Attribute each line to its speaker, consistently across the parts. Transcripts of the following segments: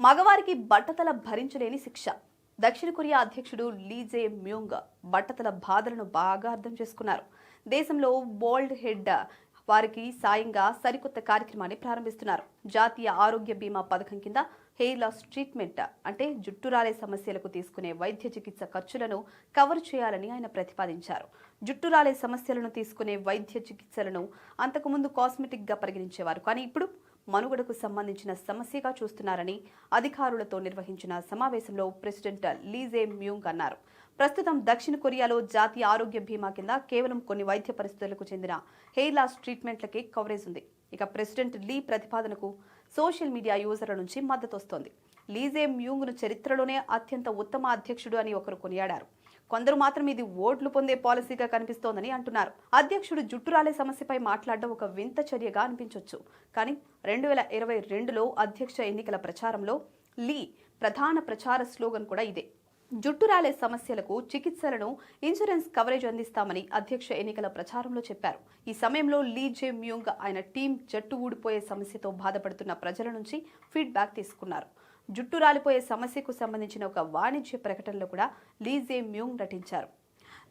Speaker 1: మగవారికి బట్టతల భరించలేని శిక్ష. దక్షిణ కొరియా అధ్యక్షుడు లీజే మ్యూంగ్ బట్టతల బాధలను బాగా అర్థం చేసుకున్నారు. దేశంలో బోల్డ్ హెడ్ వారికి సాయంగా సరికొత్త కార్యక్రమాన్ని ప్రారంభిస్తున్నారు. జాతీయ ఆరోగ్య బీమా పథకం కింద హెయిర్ లాస్ ట్రీట్మెంట్ అంటే జుట్టు రాలే సమస్యలకు తీసుకునే వైద్య చికిత్స ఖర్చులను కవర్ చేయాలని ఆయన ప్రతిపాదించారు. జుట్టు రాలే సమస్యలను తీసుకునే వైద్య చికిత్సలను అంతకుముందు కాస్మెటిక్గా పరిగణించేవారు. కానీ ఇప్పుడు మనుగడకు సంబంధించిన సమస్యగా చూస్తున్నారని అధికారులతో నిర్వహించిన సమావేశంలో ప్రెసిడెంట్ లీజే మ్యూంగ్ అన్నారు. ప్రస్తుతం దక్షిణ కొరియాలో జాతీయ ఆరోగ్య బీమా కింద కేవలం కొన్ని వైద్య పరిస్థితులకు చెందిన హెయిర్ లాస్ ట్రీట్మెంట్లకే కవరేజ్ ఉంది. ఇక ప్రెసిడెంట్ లీ ప్రతిపాదనకు సోషల్ మీడియా యూజర్ల నుంచి మద్దతు వస్తోంది లీజే మ్యూంగ్ను చరిత్రలోనే అత్యంత ఉత్తమ అధ్యక్షుడు అని ఒకరు కొనియాడారు. కొందరు మాత్రం ఇది ఓట్లు పొందే పాలసీగా కనిపిస్తోందని అంటున్నారు. అధ్యక్షుడు జుట్టు రాలే సమస్యపై మాట్లాడడం ఒక వింత చర్యగా అనిపించవచ్చు కానీ రెండు వేల ఇరవై రెండులో అధ్యక్ష ఎన్నికల ప్రచారంలో లీ ప్రధాన ప్రచార స్లోగన్ కూడా ఇదే. జుట్టు రాలే సమస్యలకు చికిత్సలను ఇన్సూరెన్స్ కవరేజ్ అందిస్తామని అధ్యక్ష ఎన్నికల ప్రచారంలో చెప్పారు. ఈ సమయంలో లీ జే మ్యూంగ్ ఆయన టీం జట్టు ఊడిపోయే సమస్యతో బాధపడుతున్న ప్రజల నుంచి ఫీడ్బ్యాక్ తీసుకున్నారు. జుట్టు రాలిపోయే సమస్యకు సంబంధించిన ఒక వాణిజ్య ప్రకటనలో కూడా లీజే మ్యూంగ్ నటించారు.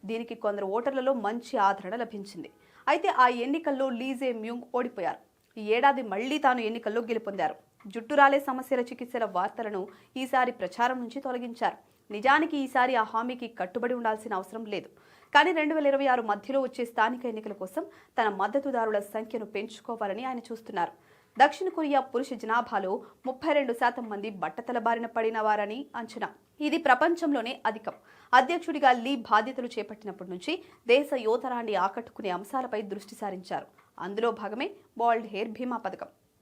Speaker 1: దీనికి కొందరు ఓటర్లలో మంచి ఆదరణ లభించింది. అయితే ఆ ఎన్నికల్లో లీజే మ్యూంగ్ ఓడిపోయారు. ఈ ఏడాది మళ్ళీ తాను ఎన్నికల్లో గెలుపొందారు. జుట్టు రాలే సమస్యల చికిత్సల వార్తలను ఈసారి ప్రచారం నుంచి తొలగించారు. నిజానికి ఈసారి ఆ హామీకి కట్టుబడి ఉండాల్సిన అవసరం లేదు. కానీ రెండు వేల ఇరవై ఆరు మధ్యలో వచ్చే స్థానిక ఎన్నికల కోసం తన మద్దతుదారుల సంఖ్యను పెంచుకోవాలని ఆయన చూస్తున్నారు. దక్షిణ కొరియా పురుష జనాభాలో ముప్పై రెండు శాతం మంది బట్టతల బారిన పడిన వారని అంచనా. ఇది ప్రపంచంలోనే అధికం. అధ్యక్షుడిగా లీ బాధ్యతలు చేపట్టినప్పటి నుంచి దేశ యువతరాన్ని ఆకట్టుకునే అంశాలపై దృష్టి సారించారు. అందులో భాగమే బాల్డ్ హెయిర్ భీమా పథకం.